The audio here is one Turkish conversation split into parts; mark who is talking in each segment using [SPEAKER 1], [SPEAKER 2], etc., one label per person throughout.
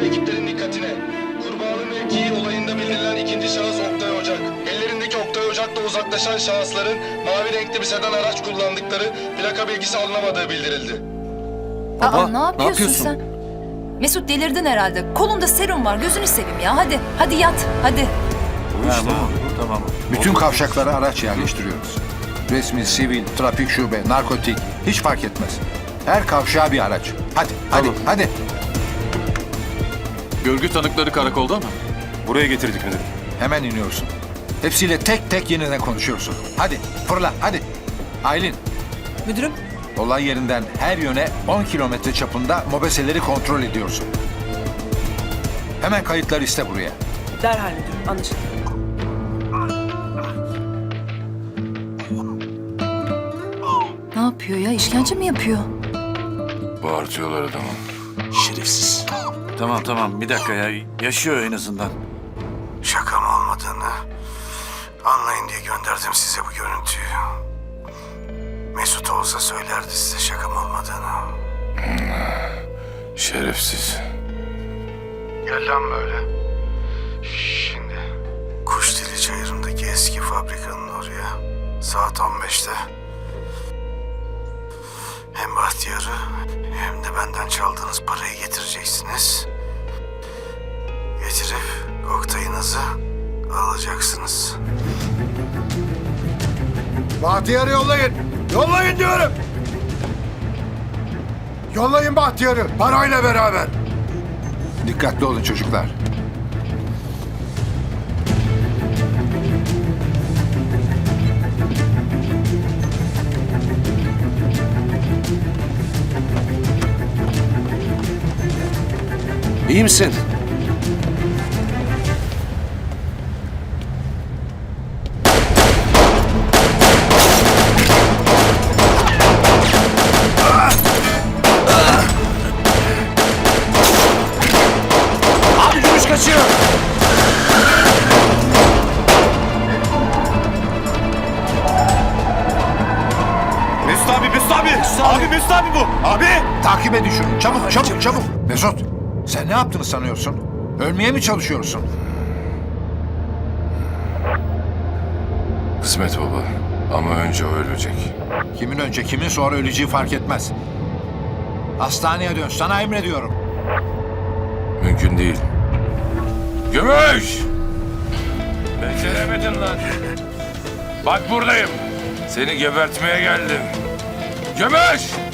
[SPEAKER 1] Tüm ekiplerin dikkatine. Kurbağalı mevkii olayında bildirilen ikinci şahıs Oktay Ocak. Ellerindeki Oktay Ocak'la uzaklaşan şahısların mavi renkli bir sedan araç kullandıkları plaka bilgisi alınamadığı bildirildi.
[SPEAKER 2] Baba,
[SPEAKER 3] Aa, ne yapıyorsun,
[SPEAKER 2] ne yapıyorsun?
[SPEAKER 3] sen? Mesut delirdin herhalde. Kolunda serum var. Gözünü seveyim ya. Hadi, hadi yat. Hadi.
[SPEAKER 2] Tamam. Tamam.
[SPEAKER 4] Bütün kavşaklara araç yerleştiriyoruz. Resmi, sivil, trafik şube, narkotik hiç fark etmez. Her kavşağa bir araç. Hadi, hadi,
[SPEAKER 2] Tamam.
[SPEAKER 4] hadi.
[SPEAKER 5] Görgü tanıkları karakolda mı?
[SPEAKER 2] Buraya getirdik müdürüm.
[SPEAKER 4] Hemen iniyorsun. Hepsiyle tek tek yeniden konuşuyorsun. Hadi, fırla, hadi. Aylin,
[SPEAKER 6] Müdürüm,
[SPEAKER 4] olay yerinden her yöne 10 kilometre çapında mobeseleri kontrol ediyorsun. Hemen kayıtları iste buraya.
[SPEAKER 6] derhal müdürüm. Anlaşıldı.
[SPEAKER 3] Ne yapıyor ya? İşkence mi yapıyor?
[SPEAKER 7] Bağırtıyorlar adamı.
[SPEAKER 2] Şerefsiz. Tamam tamam bir dakika ya. Yaşıyor en azından.
[SPEAKER 8] Şakam olmadığını anlayın diye gönderdim size bu görüntüyü. Mesut olsa söylerdi size şakam olmadığını.
[SPEAKER 7] Şerefsiz.
[SPEAKER 8] Gel lan böyle. Şimdi. Kuşdili çayırındaki eski fabrikanın oraya. Saat 15'te. Hem Bahtiyar'ı hem de benden çaldığınız parayı getireceksiniz. Getirip koktayınızı alacaksınız.
[SPEAKER 9] Bahtiyar'ı yollayın. Yollayın diyorum. Yollayın Bahtiyar'ı parayla beraber.
[SPEAKER 4] Dikkatli olun çocuklar.
[SPEAKER 2] İyi misin? Abi gümüş kaçıyor. Mesut abi, Mesut abi. Abi Mesut abi bu. Abi.
[SPEAKER 4] Takip edin şunu. Çabuk, çabuk, çabuk. Mesut, sen ne yaptığını sanıyorsun? Ölmeye mi çalışıyorsun?
[SPEAKER 7] Kısmet baba. Ama önce o ölecek.
[SPEAKER 4] Kimin önce, kimin sonra öleceği fark etmez. Hastaneye dön, sana emrediyorum.
[SPEAKER 7] Mümkün değil. Gümüş! Beceremedin lan. Bak buradayım. Seni gebertmeye geldim. Gümüş!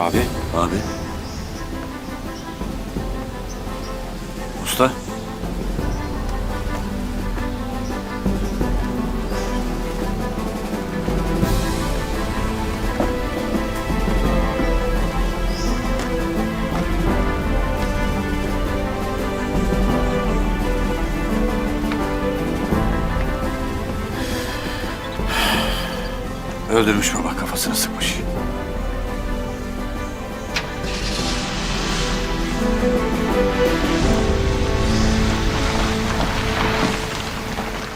[SPEAKER 2] Abi. Abi. Usta. Öldürmüş baba kafasını sıkmış.